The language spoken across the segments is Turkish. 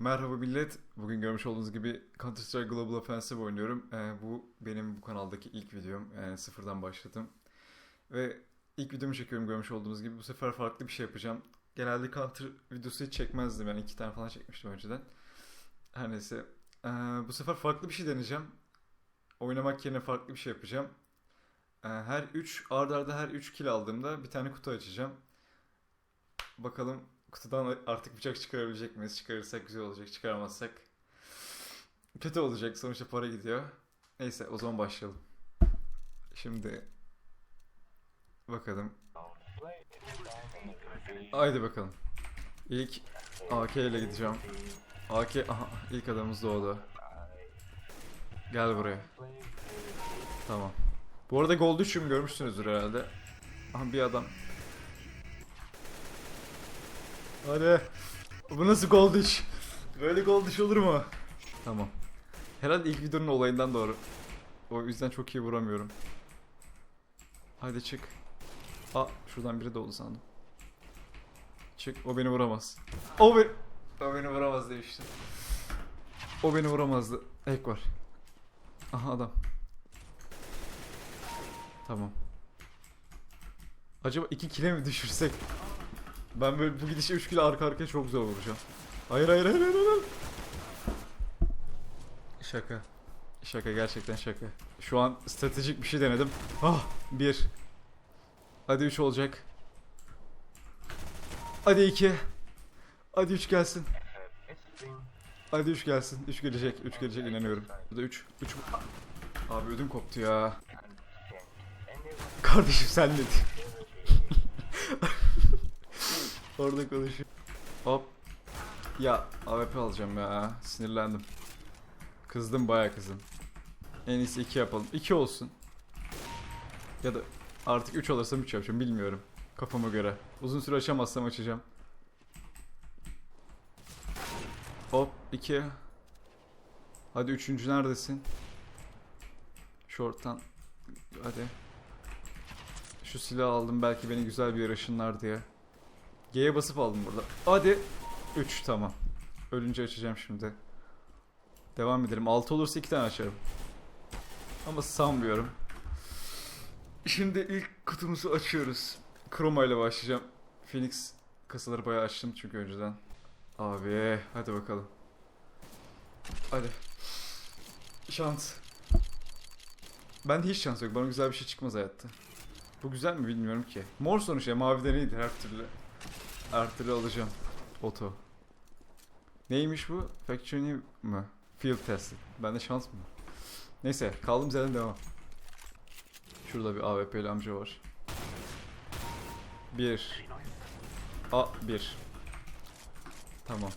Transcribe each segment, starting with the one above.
Merhaba millet. Bugün görmüş olduğunuz gibi Counter Strike Global Offensive oynuyorum. Ee, bu benim bu kanaldaki ilk videom. Yani sıfırdan başladım. Ve ilk videomu çekiyorum görmüş olduğunuz gibi. Bu sefer farklı bir şey yapacağım. Genelde Counter videosu hiç çekmezdim. Yani iki tane falan çekmiştim önceden. Her neyse. Ee, bu sefer farklı bir şey deneyeceğim. Oynamak yerine farklı bir şey yapacağım. Ee, her 3 arda arda her 3 kill aldığımda bir tane kutu açacağım. Bakalım kutudan artık bıçak çıkarabilecek miyiz? Çıkarırsak güzel olacak. Çıkaramazsak kötü olacak. Sonuçta para gidiyor. Neyse o zaman başlayalım. Şimdi bakalım. Haydi bakalım. İlk AK ile gideceğim. AK aha ilk adamımız doğdu. Gel buraya. Tamam. Bu arada Gold 3'üm görmüşsünüzdür herhalde. Aha bir adam. Hadi. Bu nasıl Gold 3? Böyle Gold 3 olur mu? Tamam. Herhalde ilk videonun olayından doğru. O yüzden çok iyi vuramıyorum. Haydi çık. Aa şuradan biri doldu sandım. Çık o beni vuramaz. O beni... O beni vuramaz demiştim. O beni vuramazdı. Ek var. Aha adam. Tamam. Acaba iki kile mi düşürsek? Ben böyle bu gidişe 3 kilo arka arkaya çok zor vuracağım. Hayır hayır hayır hayır. hayır. Şaka. Şaka gerçekten şaka. Şu an stratejik bir şey denedim. Ah bir. Hadi 3 olacak. Hadi 2. Hadi 3 gelsin. Hadi 3 gelsin. 3 gelecek. 3 gelecek inanıyorum. Bu da 3. 3. Abi ödüm koptu ya. Kardeşim sen ne? Orada konuşuyor. Hop. Ya AWP alacağım ya. Sinirlendim. Kızdım baya kızdım. En iyisi 2 yapalım. 2 olsun. Ya da artık 3 alırsam 3 yapacağım bilmiyorum. Kafama göre. Uzun süre açamazsam açacağım. Hop 2. Hadi üçüncü neredesin? Short'tan. Hadi. Şu silahı aldım belki beni güzel bir yere ışınlar diye. G'ye basıp aldım burada. Hadi. 3 tamam. Ölünce açacağım şimdi. Devam edelim. 6 olursa 2 tane açarım. Ama sanmıyorum. Şimdi ilk kutumuzu açıyoruz. Chroma ile başlayacağım. Phoenix kasaları bayağı açtım çünkü önceden. Abi hadi bakalım. Hadi. Şans. Bende hiç şans yok. Bana güzel bir şey çıkmaz hayatta. Bu güzel mi bilmiyorum ki. Mor sonuçta maviden iyidir her türlü. Türlü alacağım. Oto. Neymiş bu? Factory mı? Field test. Bende şans mı? Neyse kaldığımız yerden devam. Şurada bir AWP'li amca var. Bir. A bir. Tamam.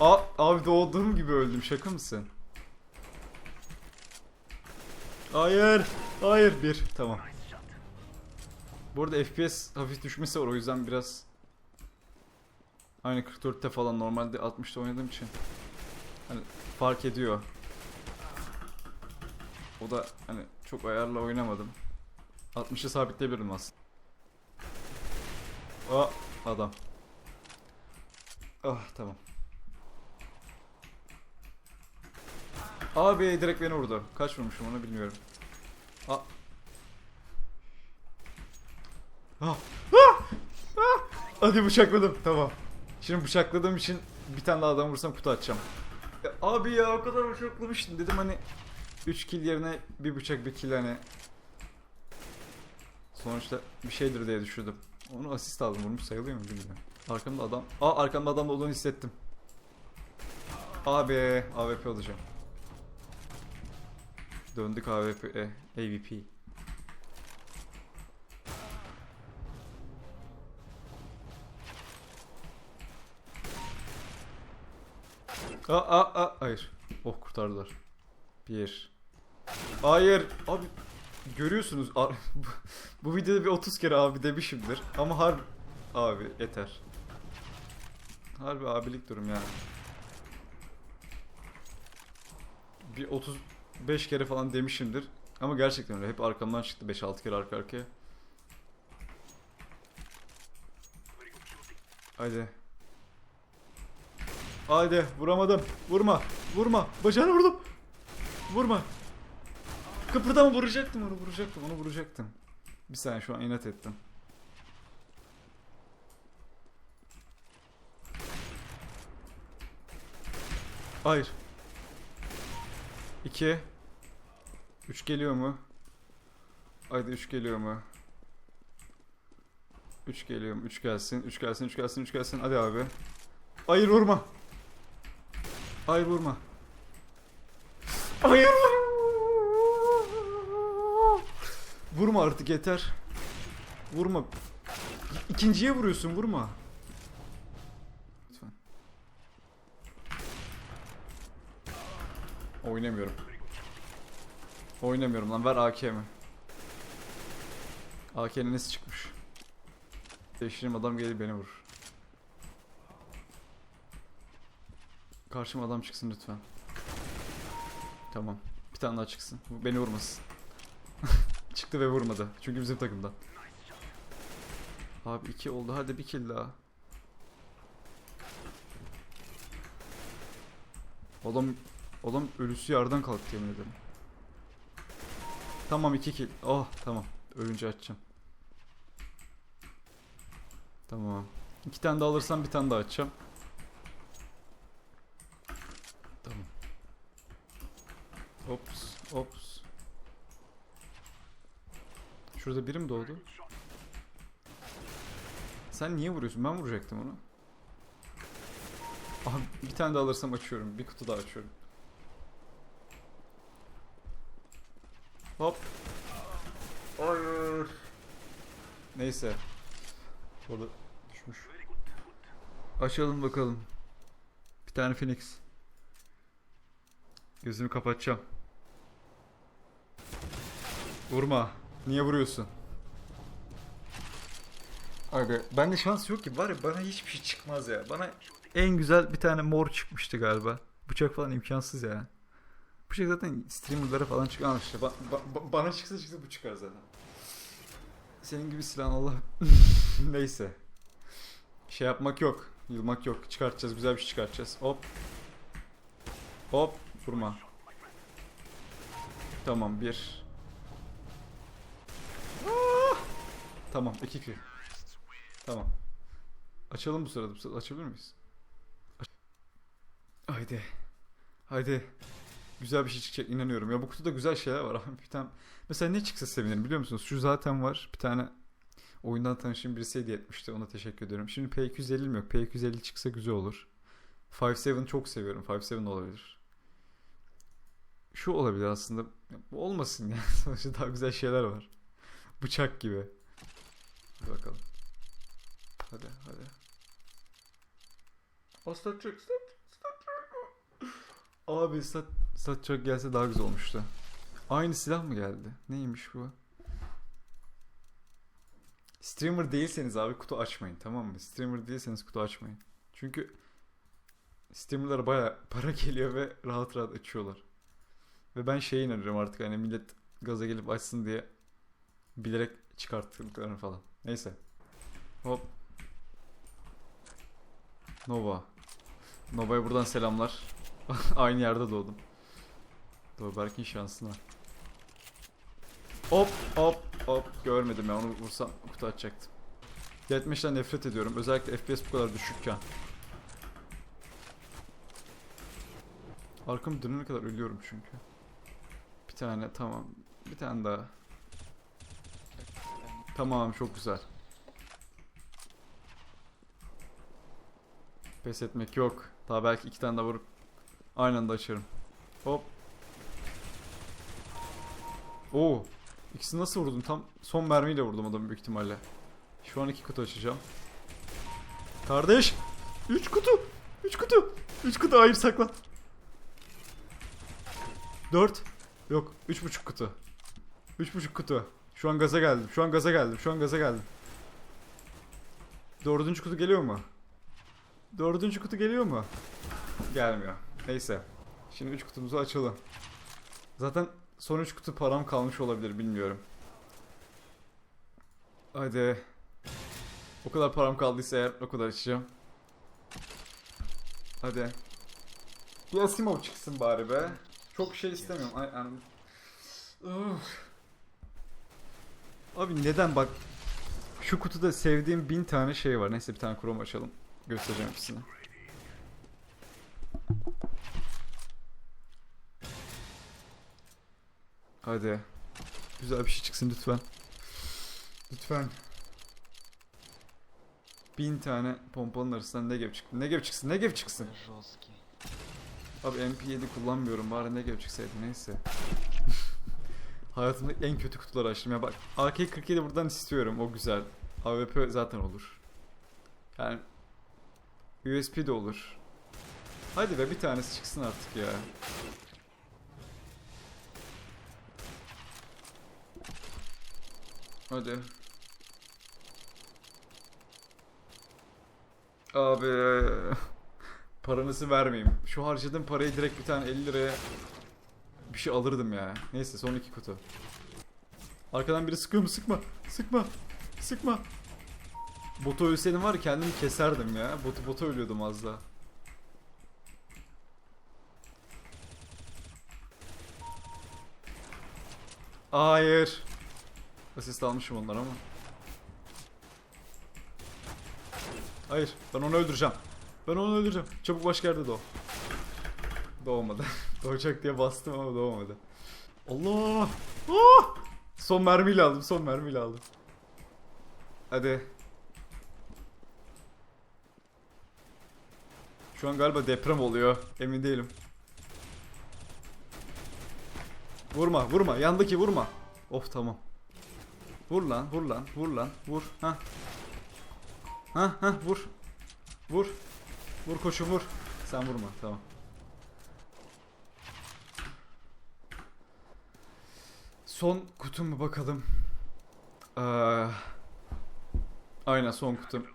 A abi doğduğum gibi öldüm şaka mısın? Hayır. Hayır bir. Tamam. Bu arada FPS hafif düşmesi var o yüzden biraz Aynı 44'te falan normalde 60'ta oynadığım için hani fark ediyor. O da hani çok ayarla oynamadım. 60'ı sabitleyebilirim aslında. Aa adam. Ah tamam. Abi direkt beni vurdu. Kaç vurmuşum onu bilmiyorum. Aa. Ah. Ah. Ah. Hadi bıçakladım. Tamam. Şimdi bıçakladığım için bir tane daha adam vursam kutu açacağım. Ya abi ya o kadar bıçaklamıştım dedim hani 3 kill yerine bir bıçak bir kill hani sonuçta bir şeydir diye düşündüm. Onu asist aldım vurmuş sayılıyor mu bilmiyorum. Arkamda adam. Aa arkamda adam olduğunu hissettim. Abi AWP olacağım. Döndük AWP, e, AVP. Aa, aa, aa, hayır. Oh kurtardılar. Bir. Hayır. Abi görüyorsunuz. Bu videoda bir 30 kere abi demişimdir. Ama harbi abi yeter. Harbi abilik durum yani. Bir 35 kere falan demişimdir. Ama gerçekten öyle. Hep arkamdan çıktı 5-6 kere arka arkaya. Hadi. Haydi vuramadım. Vurma. Vurma. Bacağını vurdum. Vurma. Kıpırdama vuracaktım onu vuracaktım onu vuracaktım. Bir saniye şu an inat ettim. Hayır. 2 3 geliyor mu? Haydi 3 geliyor mu? 3 geliyor mu? 3 gelsin. 3 gelsin. 3 gelsin. 3 gelsin. Hadi abi. Hayır vurma. Hayır vurma. Hayır vurma. Vurma artık yeter. Vurma. İkinciye vuruyorsun vurma. Lütfen. Oynamıyorum. Oynamıyorum lan ver AK'mi. AK'nin nesi çıkmış? Değiştireyim adam gelir beni vurur. Karşıma adam çıksın lütfen. Tamam. Bir tane daha çıksın. Beni vurmasın. Çıktı ve vurmadı. Çünkü bizim takımdan. Abi iki oldu. Hadi bir kill daha. Adam adam ölüsü yerden kalktı yemin ederim. Tamam iki kill. Oh tamam. Ölünce açacağım. Tamam. İki tane daha alırsam bir tane daha açacağım. Tamam. Ops, ops. Şurada biri mi doğdu? Sen niye vuruyorsun? Ben vuracaktım onu. Aha bir tane daha alırsam açıyorum. Bir kutu daha açıyorum. Hop. Hayır. Neyse. Orada düşmüş. Açalım bakalım. Bir tane Phoenix. Gözümü kapatacağım. Vurma. Niye vuruyorsun? Abi bende şans yok ki var ya bana hiçbir şey çıkmaz ya. Bana en güzel bir tane mor çıkmıştı galiba. Bıçak falan imkansız ya. Bıçak zaten streamerlara falan çıkar işte. Ba- ba- bana çıksa çıksa bu çıkar zaten. Senin gibi silah Allah. Neyse. Şey yapmak yok. Yılmak yok. Çıkartacağız. Güzel bir şey çıkartacağız. Hop. Hop. Vurma. Tamam bir. Tamam iki kill. Tamam. Açalım bu sırada. Bu sırada açabilir miyiz? Aç- Haydi. Haydi. Güzel bir şey çıkacak inanıyorum. Ya bu kutuda güzel şeyler var. Bir tane mesela ne çıksa sevinirim biliyor musunuz? Şu zaten var. Bir tane oyundan tanıştığım birisi hediye etmişti. Ona teşekkür ediyorum. Şimdi P250'm yok. P250 çıksa güzel olur. 5.7 çok seviyorum. 5.7 olabilir. Şu olabilir aslında. Olmasın ya. Sonuçta daha güzel şeyler var. Bıçak gibi. Bakalım. Hadi hadi. O stat, stat çok. Abi stat çok gelse daha güzel olmuştu. Aynı silah mı geldi? Neymiş bu? Streamer değilseniz abi kutu açmayın tamam mı? Streamer değilseniz kutu açmayın. Çünkü streamerlara baya para geliyor ve rahat rahat açıyorlar. Ve ben şeye inanıyorum artık hani millet gaza gelip açsın diye bilerek çıkarttıklarını falan. Neyse. Hop. Nova. Nova'ya buradan selamlar. Aynı yerde doğdum. Doğberk'in şansına. Hop hop hop görmedim ya onu vursam kutu açacaktım. Deathmatch'ten nefret ediyorum. Özellikle FPS bu kadar düşükken. Arkamı dönene kadar ölüyorum çünkü. Bir tane tamam. Bir tane daha. Tamam çok güzel. Pes etmek yok. Daha belki iki tane daha vurup aynı anda açarım. Hop. Oo. İkisini nasıl vurdum? Tam son mermiyle vurdum adamı büyük ihtimalle. Şu an iki kutu açacağım. Kardeş! Üç kutu! Üç kutu! Üç kutu hayır saklan. Dört. Yok. Üç buçuk kutu. Üç buçuk kutu. Şu an gaza geldim. Şu an gaza geldim. Şu an gaza geldim. Dördüncü kutu geliyor mu? Dördüncü kutu geliyor mu? Gelmiyor. Neyse. Şimdi üç kutumuzu açalım. Zaten son üç kutu param kalmış olabilir bilmiyorum. Hadi. O kadar param kaldıysa eğer o kadar açacağım. Hadi. Bir Asimov çıksın bari be. Çok şey istemiyorum. Ay, yani... Abi neden bak şu kutuda sevdiğim bin tane şey var. Neyse bir tane Chrome açalım. Göstereceğim hepsini. Hadi. Güzel bir şey çıksın lütfen. Lütfen. Bin tane pompanın arasından ne gibi çıktı? Ne gibi çıksın? Ne gibi çıksın? Abi MP7 kullanmıyorum bari ne gibi çıksaydı neyse. Hayatımda en kötü kutuları açtım ya bak AK-47 buradan istiyorum o güzel. AWP zaten olur. Yani USB de olur. Hadi be bir tanesi çıksın artık ya. Hadi. Abi paranızı vermeyeyim. Şu harcadığım parayı direkt bir tane 50 liraya bir şey alırdım ya. Neyse son iki kutu. Arkadan biri sıkıyor mu? Sıkma. Sıkma. Sıkma. Botu ölseydim var kendimi keserdim ya. Botu bota ölüyordum az daha. Hayır. Asist almışım onlar ama. Hayır. Ben onu öldüreceğim. Ben onu öldüreceğim. Çabuk başka yerde doğ. Doğmadı. Doğacak diye bastım ama doğmadı. Allah! Ah! Son mermiyle aldım. Son mermiyle aldım. Hadi. Şu an galiba deprem oluyor. Emin değilim. Vurma, vurma. Yandaki vurma. Of tamam. Vur lan, vur lan, vur lan, vur. Ha. Ha ha vur. Vur. Vur koçum vur. Sen vurma tamam. Son kutum mu bakalım. Ee, aynen son kutum.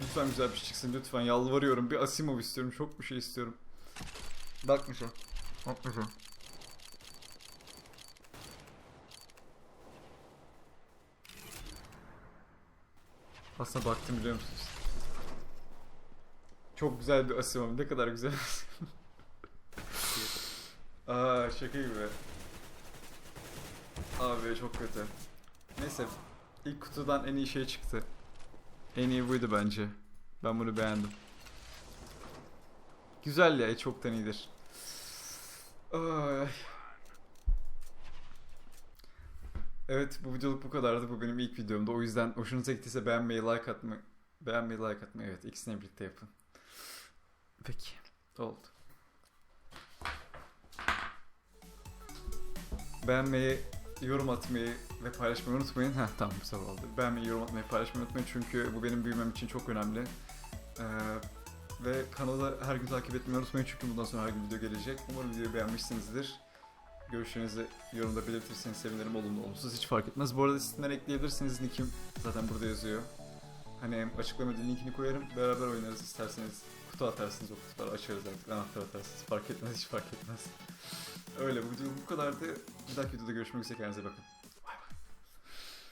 Lütfen güzel bir şey çıksın lütfen yalvarıyorum. Bir Asimov istiyorum. Çok bir şey istiyorum. Bakmayacağım. Bakmayacağım. Aslında baktım biliyor musunuz? Çok güzel bir Asimov. Ne kadar güzel. Aa şaka gibi. Abi çok kötü. Neyse. ilk kutudan en iyi şey çıktı. En iyi buydu bence. Ben bunu beğendim. Güzel ya çoktan iyidir. Ay. Evet bu videoluk bu kadardı. Bu benim ilk videomdu. O yüzden hoşunuza gittiyse beğenmeyi, like atmayı, beğenmeyi, like atmayı evet ikisini birlikte yapın. Peki. Oldu. Beğenmeyi, yorum atmayı ve paylaşmayı unutmayın. Heh tamam güzel oldu. Beğenmeyi, yorum atmayı, paylaşmayı unutmayın çünkü bu benim büyümem için çok önemli. Ee, ve kanalı her gün takip etmeyi unutmayın çünkü bundan sonra her gün video gelecek. Umarım videoyu beğenmişsinizdir. Görüşlerinizi yorumda belirtirseniz sevinirim. Olumlu olumsuz hiç fark etmez. Bu arada sistemden ekleyebilirsiniz. Nickim zaten burada yazıyor. Hani açıklamada linkini koyarım. Beraber oynarız isterseniz. Kutu atarsınız o kutuları açarız artık. Anahtar atarsınız. Fark etmez hiç fark etmez. Öyle bu bu kadardı. Bir dahaki videoda görüşmek üzere. Kendinize bakın.